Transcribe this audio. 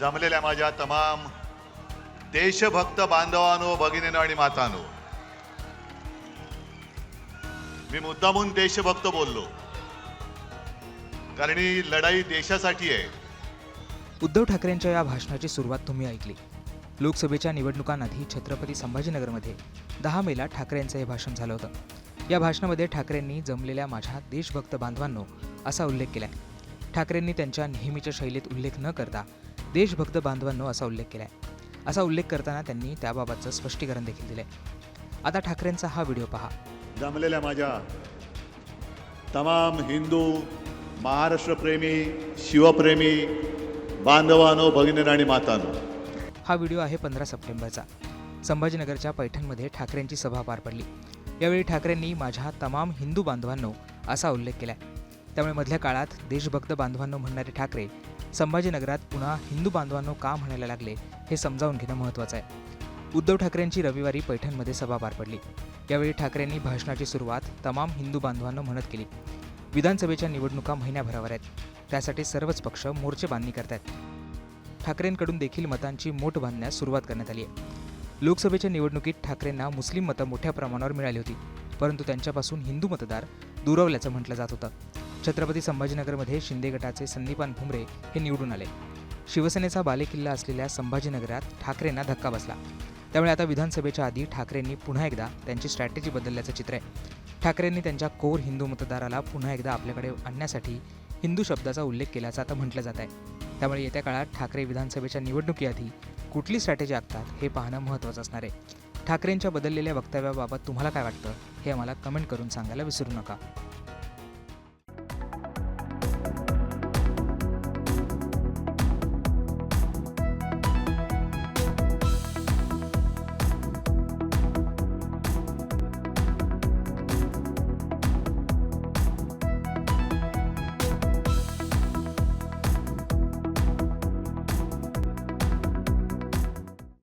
जमलेल्या माझ्या तमाम देशभक्त बांधवानो भगिनीनो आणि मातानो. मी मुद्दामून देशभक्त बोललो. कारण ही लढाई देशासाठी आहे. उद्धव ठाकरेंच्या या भाषणाची सुरुवात तुम्ही ऐकली. लोकसभेच्या निवडणुकांआधी छत्रपती संभाजीनगरमध्ये दहा मेला ठाकरेंचं हे भाषण झालं होतं. या भाषणामध्ये ठाकरेंनी जमलेल्या माझ्या देशभक्त बांधवांनो असा उल्लेख केला ठाकरेंनी त्यांच्या नेहमीच्या शैलीत उल्लेख न करता देशभक्त बांधवांनो असा उल्लेख केलाय. असा उल्लेख करताना त्यांनी त्याबाबतचं स्पष्टीकरण देखील दिलंय. आता ठाकरेंचा हा व्हिडिओ पहा. जमलेल्या माझ्या तमाम हिंदू महाराष्ट्रप्रेमी शिवप्रेमी बांधवानो भगिनीनो आणि मातांनो. हा व्हिडिओ आहे पंधरा सप्टेंबरचा. संभाजीनगरच्या पैठणमध्ये ठाकरेंची सभा पार पडली. यावेळी ठाकरेंनी माझ्या तमाम हिंदू बांधवांनो असा उल्लेख केलाय. त्यामुळे मधल्या काळात देशभक्त बांधवांनो म्हणणारे ठाकरे संभाजीनगरात पुन्हा हिंदू बांधवांनो का म्हणायला लागले हे समजावून घेणं महत्त्वाचं आहे. उद्धव ठाकरेंची रविवारी पैठणमध्ये सभा पार पडली. यावेळी ठाकरेंनी भाषणाची सुरुवात तमाम हिंदू बांधवांना म्हणत केली. विधानसभेच्या निवडणुका महिन्याभरावर आहेत. त्यासाठी सर्वच पक्ष मोर्चे बांधणी करतायत. ठाकरेंकडून देखील मतांची मोठ बांधण्यास सुरुवात करण्यात आली आहे. लोकसभेच्या निवडणुकीत ठाकरेंना मुस्लिम मतं मोठ्या प्रमाणावर मिळाली होती परंतु त्यांच्यापासून हिंदू मतदार दुरावल्याचं म्हटलं जात होतं. छत्रपती संभाजीनगरमध्ये शिंदे गटाचे संदीपान भुमरे हे निवडून आले. शिवसेनेचा बालेकिल्ला असलेल्या संभाजीनगरात ठाकरेंना धक्का बसला. त्यामुळे आता विधानसभेच्या आधी ठाकरेंनी पुन्हा एकदा त्यांची स्ट्रॅटेजी बदलल्याचं चित्र आहे. ठाकरेंनी त्यांच्या कोर हिंदू मतदाराला पुन्हा एकदा आपल्याकडे आणण्यासाठी हिंदू शब्दाचा उल्लेख केल्याचं आता म्हटलं जात आहे. त्यामुळे येत्या काळात ठाकरे विधानसभेच्या निवडणुकीआधी कुठली स्ट्रॅटेजी आखतात हे पाहणं महत्त्वाचं असणार आहे. ठाकरेंच्या बदललेल्या वक्तव्याबाबत तुम्हाला काय वाटतं हे आम्हाला कमेंट करून सांगायला विसरू नका.